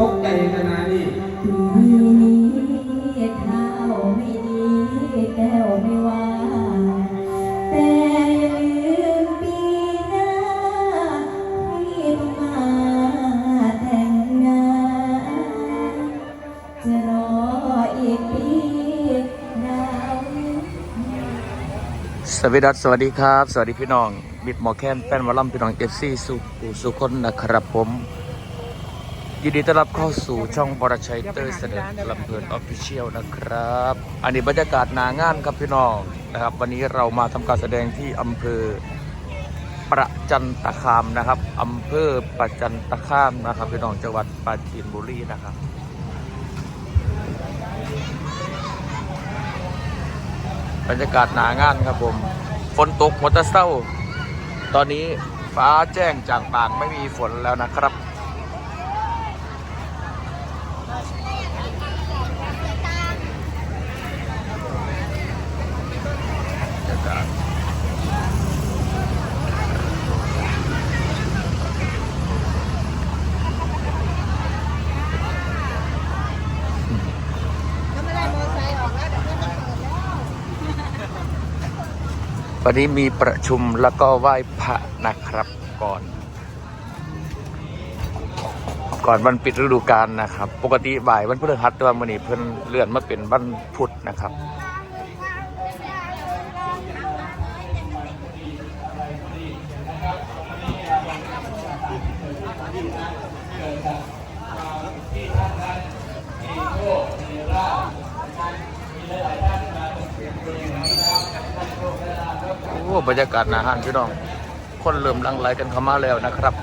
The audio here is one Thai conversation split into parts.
ตกใจขนาดนี้ปีนี้ข้าวไม่ดีแก้วไม่ว่า แต่อย่าลืมปีหน้าพี่ต้องมาแต่งงานจะรออีกปีดาวสวัสดีครับสวัสดีครับ สวัสดีพี่น้อง บิดหมอแค้นแฟนวอลลัมพี่น้องเอฟซีสุขุสุคนนะครับผม ยินดีต้อนรับเข้าสู่ช่องบรชัยเตอร์เสด็จลำเพลินออฟฟิเชียลนะครับ อันนี้บรรยากาศหนางานครับพี่น้องนะครับ วันนี้เรามาทำการแสดงที่อำเภอประจันตคามนะครับอำเภอประจันตคามนะครับพี่น้องจังหวัดปราจีนบุรีนะครับบรรยากาศหนางานครับผมฝนตกมดแตะเศร้า ตอนนี้ฟ้าแจ้งจากปากไม่มีฝนแล้วนะครับ บรรยากาศ วันนี้มีประชุมแล้วก็ไหว้พระนะครับก่อน ก่อนวันปิดฤดูกาลนะครับ ปกติบ่ายวันพฤหัสแต่ว่าวันนี้เพิ่นเลื่อนมาเป็นวันพุธนะครับโอ้ บรรยากาศหนาห้านพี่น้อง คนเริ่มลังไหลกันเข้ามาแล้วนะครับ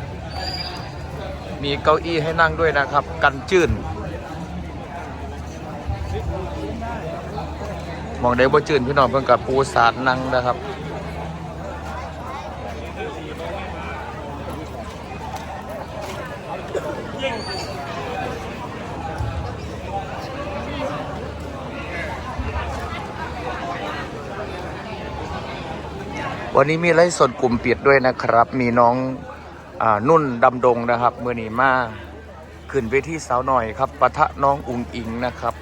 มีเก้าอี้ให้นั่งด้วยนะครับ กันจื้นมองได้บ่จื้นพี่น้องเพิ่นกับปูสาดนั่งนะครับ วันนี้มีไลฟ์สดกลุ่มปิดด้วยนะครับ มีน้องอานุ่นดำดงนะครับเมื่อนี้มาขึ้นเวทีสาวหน่อยครับปะทะน้องอุงอิงนะครับ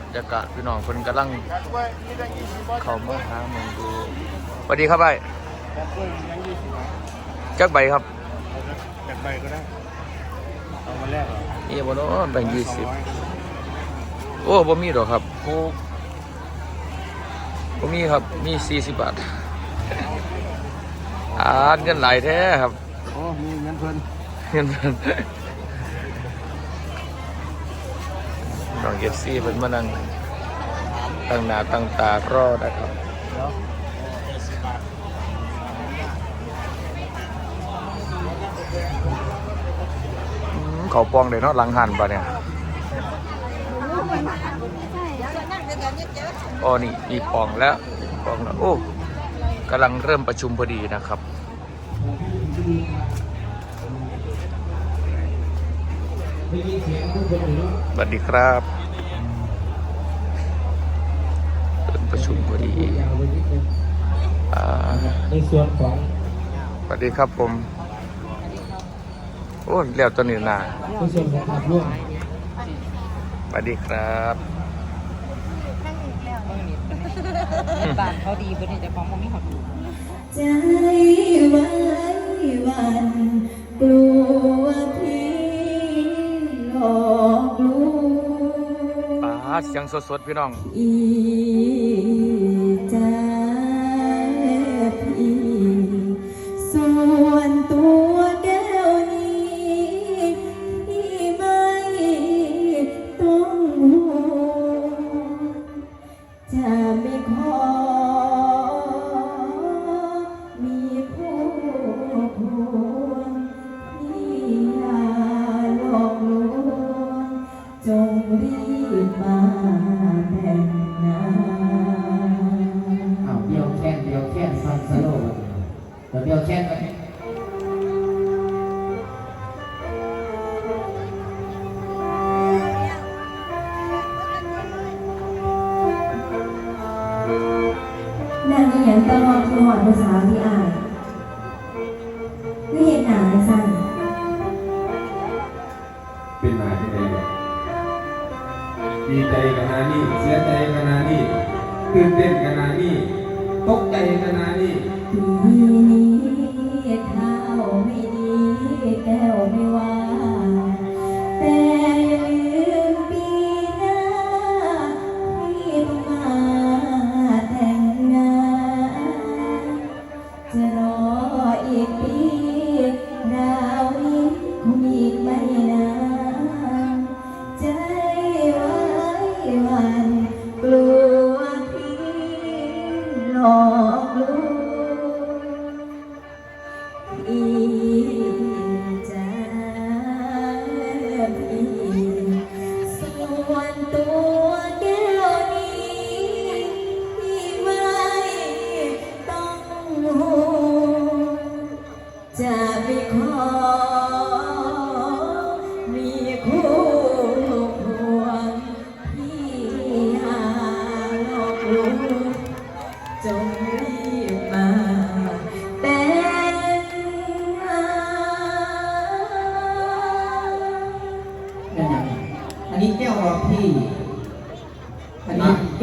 บรรยากาศพี่น้องคนกำลังเขามาหาหมองดูสวัสดีครับไอ้จักใบครับจากใบก็ได้เอามาแลกเหรอนี่บนโน้แบ่งยี่สิบโอ้บ่มีหรอกครับโอ้ บ่มีครับ มีสี่สิบบาทอ่านเงินหลายแท้ครับ โอ้มีเงินเพิ่นเงินมันน้องเอฟซีเป็นมานั่งตั้งหน้าตั้งตารอนะครับเดี๋ยวอืมเขาปองเลยเนาะหลังหันปะเนี่ย อ๋อนี่มีปองแล้วปองแล้วโอ้กำลังเริ่มประชุมพอดีนะครับ สวัสดีครับเริ่มประชุมพอดีในส่วนของสวัสดีครับผม โอ้เรียวตัวนี้นาในส่วนของขับร่วมสวัสดีครับ บานเขาดีเพื่อนจะฟ้องว่ามีหอดอยู่ใจไว้วันกลัวพี่หลอกลวง ป้าดเสียงสดๆพี่น้อง อี อดคือหอดภาษาที่อายนี่เห็นหนาสั่นเป็นมาที่ไหนเนี่ยดีใจกันนานี่เสียใจกันนานี่ตื่นเต้นกันนานี่ตกใจกันนานี่ปีนี้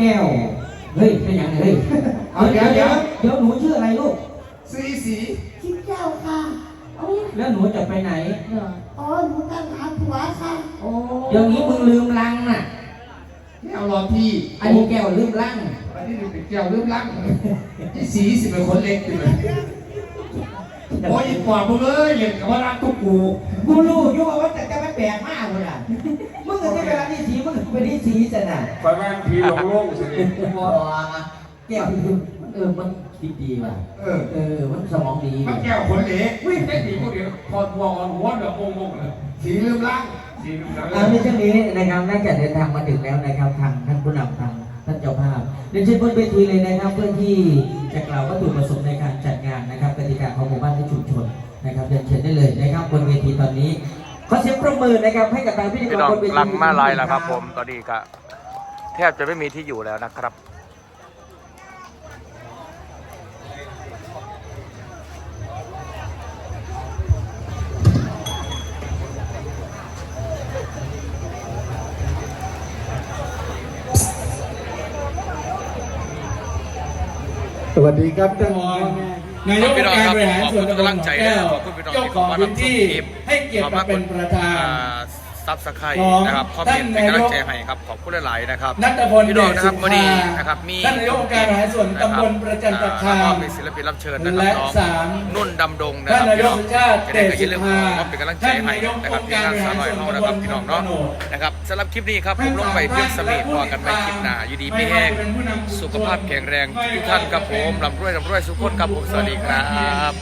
แก้ว เฮ้ยเป็นยังไงเฮ้ยเอาเดี๋ยวเดี๋ยวเดี๋ยวหนูชื่ออะไรลูก สีสีคิดเจ้าค่ะแล้วหนูจะไปไหน อ๋อหนูตามหาผัวค่ะโอ้เดี๋ยวนี้มึงลืมลังน่ะ แก้วรอพี่อันนี้แก้วลืมลังอันนี้เป็นแก้วเริ่มรักไอ้สีสิเป็นคนเล็กขึ้นเลยโอ้ยกว่ามึงเลยเล่นกับว่ารักทุกกูกูรู้อยู่ว่าแต่จะไม่แปลกมากเลยอะมึงก็จะเป็นอะไรที่สีมึงก็เป็นที่สีจะน่ะคอยว่าพี่หลงโลกสิพอแก้วที่คือเออมันคิดดีว่ะเออเออมันสมองดีมันแก้วคนเล็กวิ่งได้สีพวกเดียวคอนวอนหัวเดือดงงงเลยสีเริ่มล่างสีเริ่มล่างเอาในช่วงนี้นะครับน่าจะเดินทางมาถึงแล้วนะครับทางท่านผู้นำทางท่านเจ้าภาพเรียนเชิญบนเวทีเลยนะครับ เพื่อที่จะกล่าววัตถุประสงค์ในการจัดงานนะครับกติกาของหมู่บ้านและชุมชนนะครับเรียนเชิญได้เลยนะครับบนเวทีตอนนี้ ขอเสียงปรบมือนะครับให้กับทางพิธีกพี่รน้องบนเวทีลังมาลายแล้วครับ ผมตอนนี้ก็แทบจะไม่มีที่อยู่แล้วนะครับ สวัสดีครับท่านพ่อแม่ นายกองค์การบริหารส่วนตำบลหนองแก้วขอบคุณพี่น้องเจ้าของพื้นที่ให้เกียรติมาเป็นประธาน ซับสไครของนะครับคอมเมนต์เป็นท่านนายกกำลังใจให้ครับขอบคุณหลายๆนะครับนัทพลพี่น้องนะครับเดชสุภาวันนี้นะครับมีท่านนายกองค์การบริหารส่วนตำบลประจันตคามแล้วก็มีศิลปินรับเชิญนะครับและน้องสามนุ่นดำดงนะคท่ารันบนายกสุชาติจะได้ก็อย่าลืมเดชสุภาขอเป็นกำลังใจให้นะครับที่งานสาวน้อยเฮานะครับพี่น้องเนาะนะครับสำหรับคลิปนี้ครับผมลงไปเพียงสมีพอกันไปคลิปหน้าอยู่ดีไม่แห้งสุขภาพแข็งแรงทุกท่านครับผมร่ำรวยร่ำรวยสุขคนครับผมสวัสดีครับ